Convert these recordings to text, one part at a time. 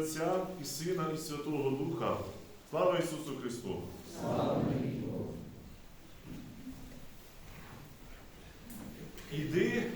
Отця і Сина, і Святого Духа. Слава Ісусу Христу! Слава Іди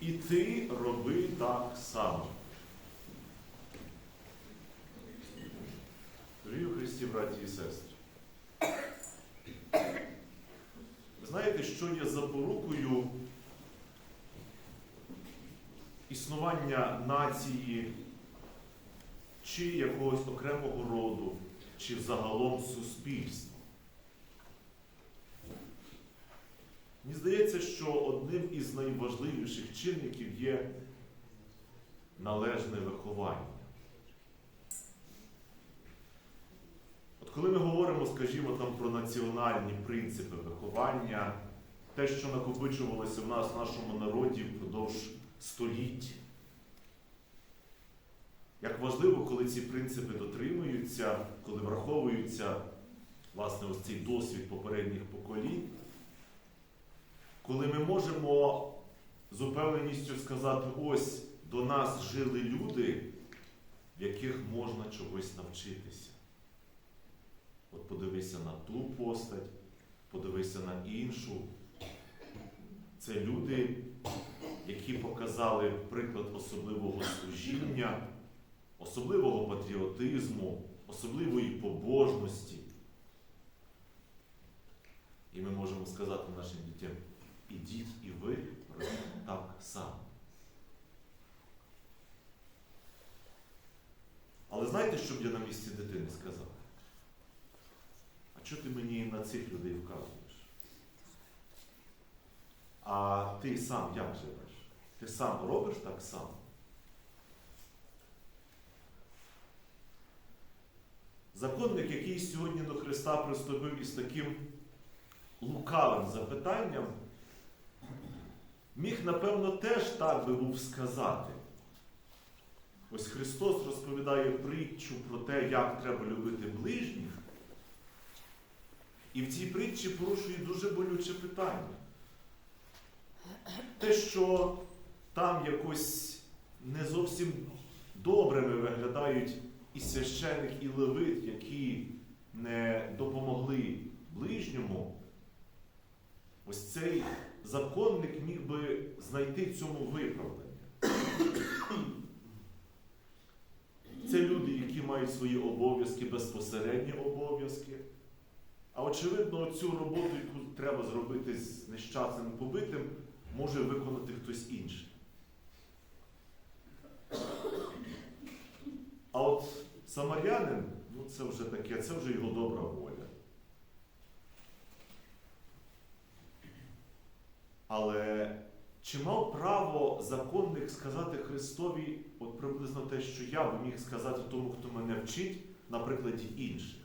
і ти роби так само. Дорогі Христі, браті і сестри. Ви знаєте, що є запорукою існування нації чи якогось окремого роду, чи загалом суспільства? Мені здається, що одним із найважливіших чинників є належне виховання. От коли ми говоримо, скажімо, там про національні принципи виховання, те, що накопичувалося в нас, в нашому народі впродовж століть, як важливо, коли ці принципи дотримуються, коли враховуються власне ось цей досвід попередніх поколінь, коли ми можемо з упевненістю сказати, ось до нас жили люди, в яких можна чогось навчитися. От подивися на ту постать, подивися на іншу. Це люди, які показали приклад особливого служіння, особливого патріотизму, особливої побожності. І ми можемо сказати нашим дітям, ідіть і ви робіть так само. Але знаєте, що б я на місці дитини сказав? А чого ти мені на цих людей вказуєш? А ти сам як живеш? Ти сам робиш так само? Законник, який сьогодні до Христа приступив із таким лукавим запитанням, міг, напевно, теж так би був сказати. Ось Христос розповідає притчу про те, як треба любити ближніх. І в цій притчі порушує дуже болюче питання. Те, що там якось не зовсім добрими виглядають і священик, і левит, які не допомогли ближньому, ось цей законник міг би знайти цьому виправдання. Це люди, які мають свої обов'язки, безпосередні обов'язки. А очевидно, цю роботу, яку треба зробити з нещасним побитим, може виконати хтось інший. А от самарянин, ну це вже таке, це вже його добра воля. Але чи мав право законник сказати Христові от приблизно те, що я би міг сказати тому, хто мене вчить, на прикладі інших?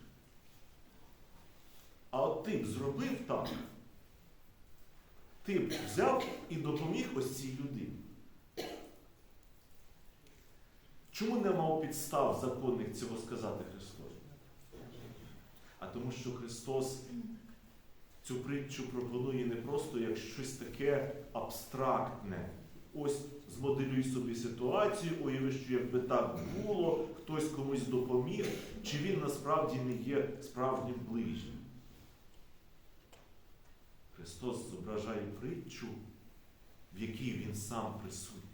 А от ти б зробив так, ти б взяв і допоміг ось цій людині. Чому не мав підстав законник цього сказати Христос? А тому, що Христос цю притчу пропонує не просто як щось таке абстрактне. Ось змоделюй собі ситуацію, уяви, що якби так було, хтось комусь допоміг, чи він насправді не є справжнім ближнім. Христос зображає притчу, в якій Він сам присутній.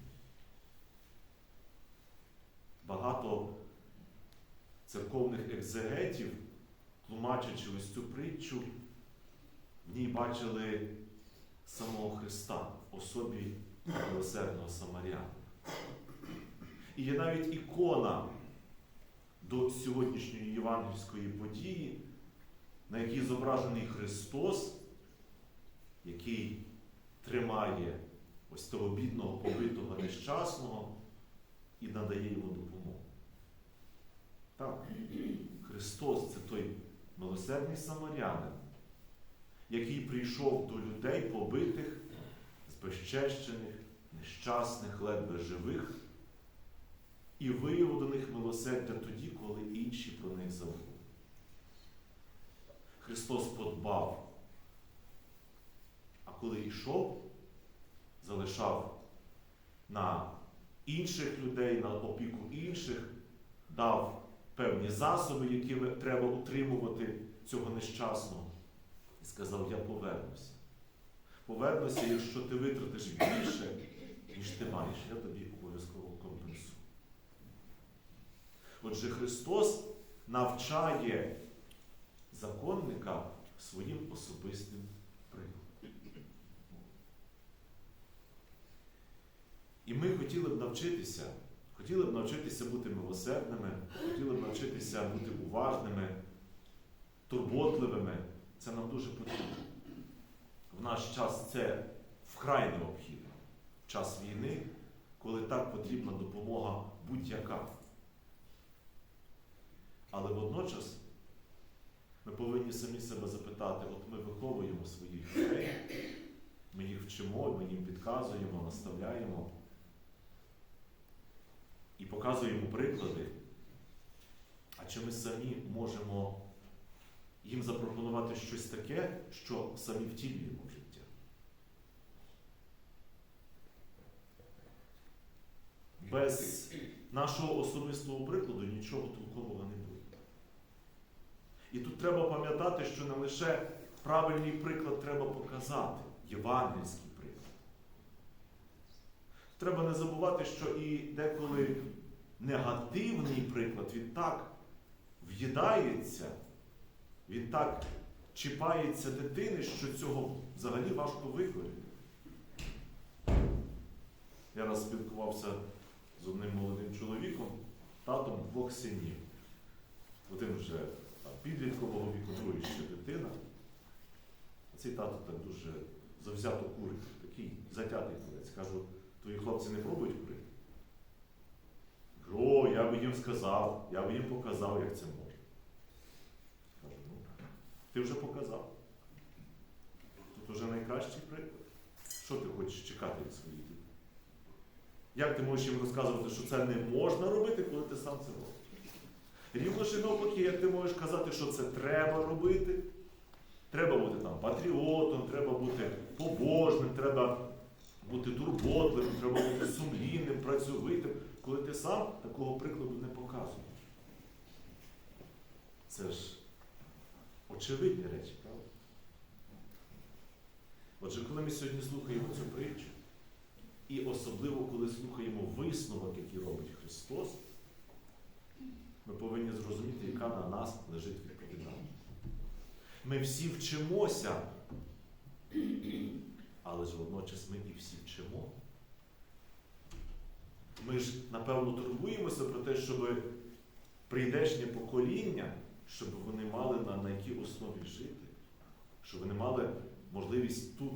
Багато церковних екзегетів, тлумачачи ось цю притчу, в ній бачили самого Христа в особі милосердного Самаряна. І є навіть ікона до сьогоднішньої євангельської події, на якій зображений Христос, який тримає ось того бідного, побитого, нещасного і надає йому допомогу. Так, Христос це той милосердний самарянин, який прийшов до людей побитих, збезчещених, нещасних, ледве живих, і виявив до них милосердя тоді, коли інші про них забули. Христос подбав, а коли йшов, залишав на інших людей, на опіку інших, дав певні засоби, якими треба утримувати цього нещасного. І сказав, я повернуся. Повернуся, якщо ти витратиш більше, ніж ти маєш, я тобі обов'язково компенсую. Отже, Христос навчає законника своїм особистим прикладом. І ми хотіли б навчитися, хотіли б навчитися бути милосердними, хотіли б навчитися бути уважними, турботливими. Це нам дуже потрібно. В наш час це вкрай необхідно. В час війни, коли так потрібна допомога будь-яка. Але водночас ми повинні самі себе запитати, от ми виховуємо своїх дітей, ми їх вчимо, ми їм підказуємо, наставляємо і показуємо приклади. А чи ми самі можемо їм запропонувати щось таке, що самі втілюємо в життя? Без нашого особистого прикладу нічого толкового не буде. І тут треба пам'ятати, що не лише правильний приклад треба показати, євангельський. Треба не забувати, що і деколи негативний приклад він так в'їдається, він так чіпається дитини, що цього взагалі важко викорити. Я раз спілкувався з одним молодим чоловіком, татом двох синів. Один вже підліткового віку, другий ще дитина. Цей тато так дуже завзято курить, такий затятий курець. Кажу, твої хлопці не пробують курити? О, я би їм сказав, я би їм показав, як це можна. Кажу, ну, ти вже показав. Тут вже найкращий приклад. Що ти хочеш чекати від своїх дітей? Як ти можеш їм розказувати, що це не можна робити, коли ти сам це робиш? Рівно ж навпаки, як ти можеш казати, що це треба робити. Треба бути там патріотом, треба бути побожним, треба бути турботливим, треба бути сумлінним, працьовитим, коли ти сам такого прикладу не показуєш. Це ж очевидні речі, правда? Отже, коли ми сьогодні слухаємо цю притчу, і особливо, коли слухаємо висновок, який робить Христос, ми повинні зрозуміти, яка на нас лежить відповідальність. Ми всі вчимося, але ж водночас ми і всі вчимо. Ми ж, напевно, турбуємося про те, щоб прийдешнє покоління, щоб вони мали на, на якій основі жити, щоб вони мали можливість тут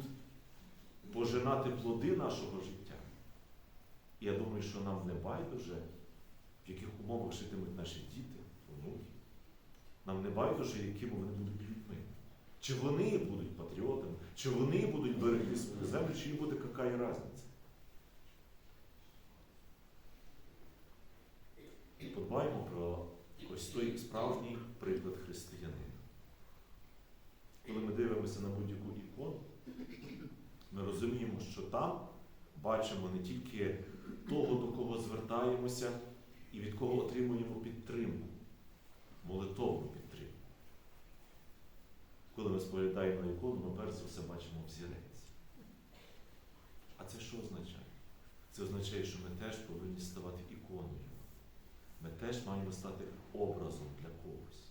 пожинати плоди нашого життя. І я думаю, що нам не байдуже, в яких умовах житимуть наші діти, онуки. Нам не байдуже, якими вони будуть людьми. Чи вони будуть патріотами, чи вони будуть берегти свою землю, чи їм буде і різниця. Подбаємо про ось той справжній приклад християнина. Коли ми дивимося на будь-яку ікону, ми розуміємо, що там бачимо не тільки того, до кого звертаємося і від кого отримуємо підтримку, молитовну підтримку. Коли споглядаємо на ікону, ми перш за все бачимо взірець. А це що означає? Це означає, що ми теж повинні ставати іконою. Ми теж маємо стати образом для когось.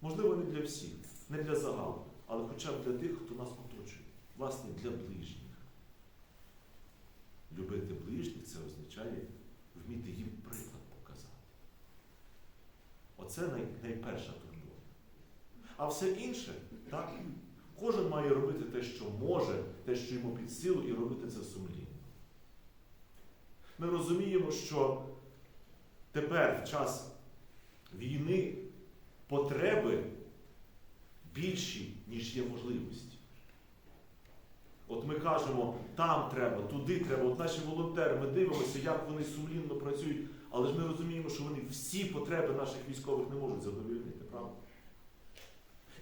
Можливо, не для всіх, не для загалу, але хоча б для тих, хто нас оточує. Власне, для ближніх. Любити ближніх це означає вміти їм приклад показати. Оце най, найперша. А все інше, так, кожен має робити те, що може, те, що йому під силу, і робити це сумлінно. Ми розуміємо, що тепер, в час війни, потреби більші, ніж є можливості. От ми кажемо, там треба, туди треба, от наші волонтери, ми дивимося, як вони сумлінно працюють, але ж ми розуміємо, що вони всі потреби наших військових не можуть задовольнити, правда?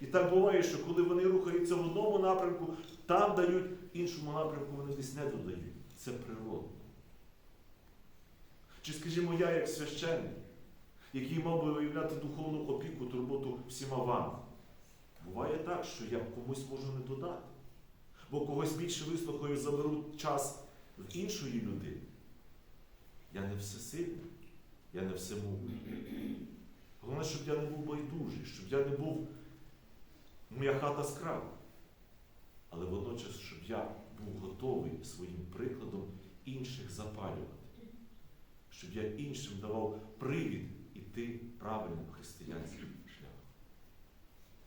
І так буває, що коли вони рухаються в одному напрямку, там дають, іншому напрямку вони десь не додають. Це природно. Чи, скажімо, я як священник, який мав би виявляти духовну опіку, турботу всіма вами. Буває так, що я комусь можу не додати, бо когось більше вислухаю, заберу час в іншої людини. Я не всесильний, я не всемогутній. Головне, щоб я не був байдужий, щоб я не був моя хата з. Але водночас, щоб я був готовий своїм прикладом інших запалювати, щоб я іншим давав привід іти правильним християнським шляхом.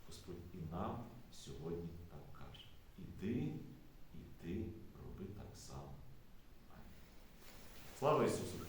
Господь і нам сьогодні так каже: іди, і ти роби так само. Слава Ісусу!